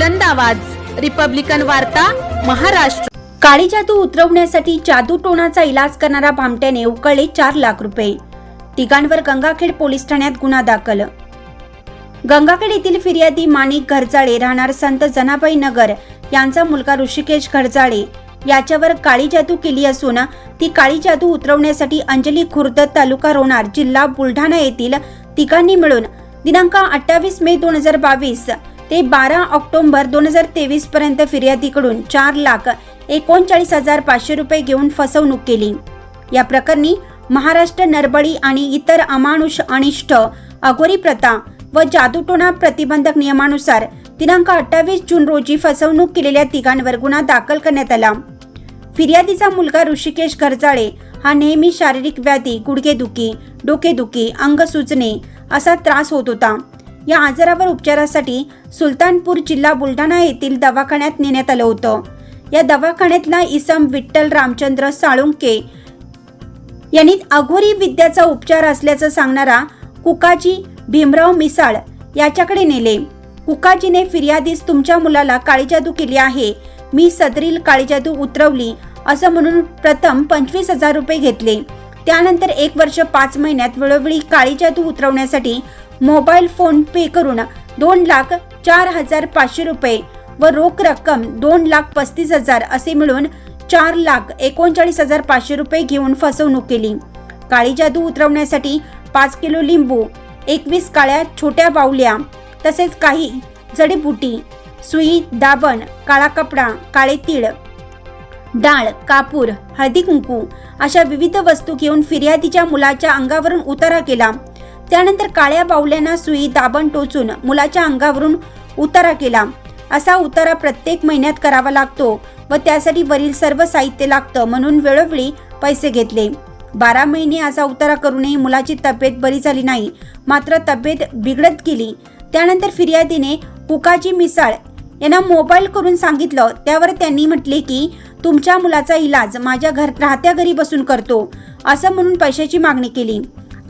बुलंद आवाज. रिपब्लिकन वार्ता महाराष्ट्र. काळी जादू उतरवण्यासाठी जादू टोणाचा इलाज करणारा भामट्याने उकळले चार लाख रुपये. तिघांवर गंगाखेड पोलीस ठाण्यात गुन्हा दाखल. गंगाखेड येथील फिर्यादी माणिक घरजाळे राहणार संत जनाबाई नगर यांचा मुलगा ऋषिकेश घरजाळे याच्यावर काळी जादू केली असून ती काळी जादू उतरवण्यासाठी अंजली खुर्द तालुका रोणार जिल्हा बुलढाणा येथील तिघांनी मिळून दिनांक अठ्ठावीस मे दोन हजार बावीस ते बारा ऑक्टोंबर दोन हजार तेवीस पर्यंत फिर्यादीकडून चार लाख एकोणचाळीस हजार पाचशे रुपये घेऊन फसवणूक केली. या प्रकरणी महाराष्ट्र नरबळी आणि इतर अमानुष अनिष्ट अघोरी प्रथा व जादूटोणा प्रतिबंधक नियमानुसार दिनांक अठ्ठावीस जून रोजी फसवणूक केलेल्या तिघांवर गुन्हा दाखल करण्यात आला. फिर्यादीचा मुलगा ऋषिकेश घरजाळे हा नेहमी शारीरिक व्याधी गुडघेदुखी डोकेदुखी अंग सुजणे असा त्रास होत होता. या आजारावर उपचारासाठी सुलतानपूर जिल्हा बुलढाणा येथील दवाखान्यात नेण्यात आलं होतं. या दवाखान्यातला इसम विठ्ठल रामचंद्र साळुंके यांनी अघोरी विद्याचा उपचार असल्याचं सांगणारा कुकाजी भीमराव मिसाळ याच्याकडे नेले. कुकाजीने फिर्यादीस तुमच्या मुलाला काळीजादू केली आहे. मी सदरील काळीजादू उतरवली असं म्हणून प्रथम पंचवीस हजार रुपये घेतले. त्यानंतर एक वर्ष पाच महिन्यात वेळोवेळी काळी जादू उतरवण्यासाठी मोबाईल फोन पे करून दोन लाख चार हजार पाचशे रुपये व रोख रक्कम दोन लाख पस्तीस हजार असे मिळून चार लाख एकोणचाळीस हजार पाचशे रुपये घेऊन फसवणूक केली. काळी जादू उतरवण्यासाठी पाच किलो लिंबू एकवीस काळ्या छोट्या बाहुल्या तसेच काही जडीबुटी सुई दाबण काळा कपडा काळे तीळ डाळ कापूर हळदी कुंकू अशा विविध वस्तू घेऊन फिर्यादीच्या मुलाच्या अंगावरून उतारा केला. त्यानंतर काळ्या बाहुल्यांना सुई दाबण टोचून मुलाच्या अंगावरून उतारा केला. असा उतारा प्रत्येक महिन्यात करावा लागतो व त्यासाठी वरील सर्व साहित्य लागतं म्हणून वेळोवेळी पैसे घेतले. बारा महिने असा उतारा करूनही मुलाची तब्येत बरी झाली नाही मात्र तब्येत बिघडत गेली. त्यानंतर फिर्यादीने कुकाजी मिसाळ यांना मोबाईल करून सांगितलं. त्यावर त्यांनी म्हटले की तुमच्या मुलाचा इलाज माझ्या घर राहत्या घरी बसून करतो असं म्हणून पैशाची मागणी केली.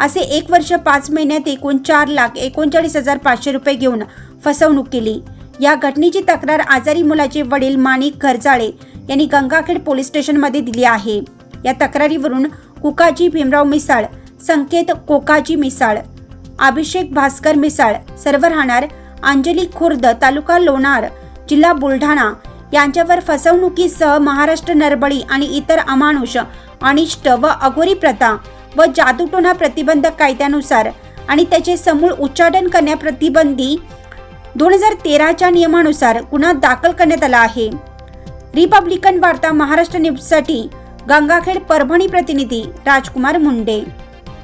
असे एक वर्ष पाच महिन्यात एकूण चार लाख एकोणचाळीस हजार पाचशे रुपये घेऊन फसवणूक केली. या घटनेची तक्रार आजारी मुलाचे वडील माणिक घरजाळे यांनी गंगाखेड पोलीस स्टेशनमध्ये दिली आहे. या तक्रारीवरून कुकाजी भीमराव मिसाळ संकेत कोकाजी मिसाळ अभिषेक भास्कर मिसाळ सर्व राहणार अंजली खुर्द तालुका लोणार जिल्हा बुलढाणा यांच्यावर फसवणुकीसह महाराष्ट्र नरबळी आणि इतर अमानुष अनिष्ट व अघोरी प्रथा व जादूटोणा प्रतिबंधक कायद्यानुसार आणि त्याचे समूळ उच्चाटन करण्याप्रतिबंधी दोन हजार तेराच्या नियमानुसार गुन्हा दाखल करण्यात आला आहे. रिपब्लिकन वार्ता महाराष्ट्र न्यूजसाठी गंगाखेड परभणी प्रतिनिधी राजकुमार मुंडे.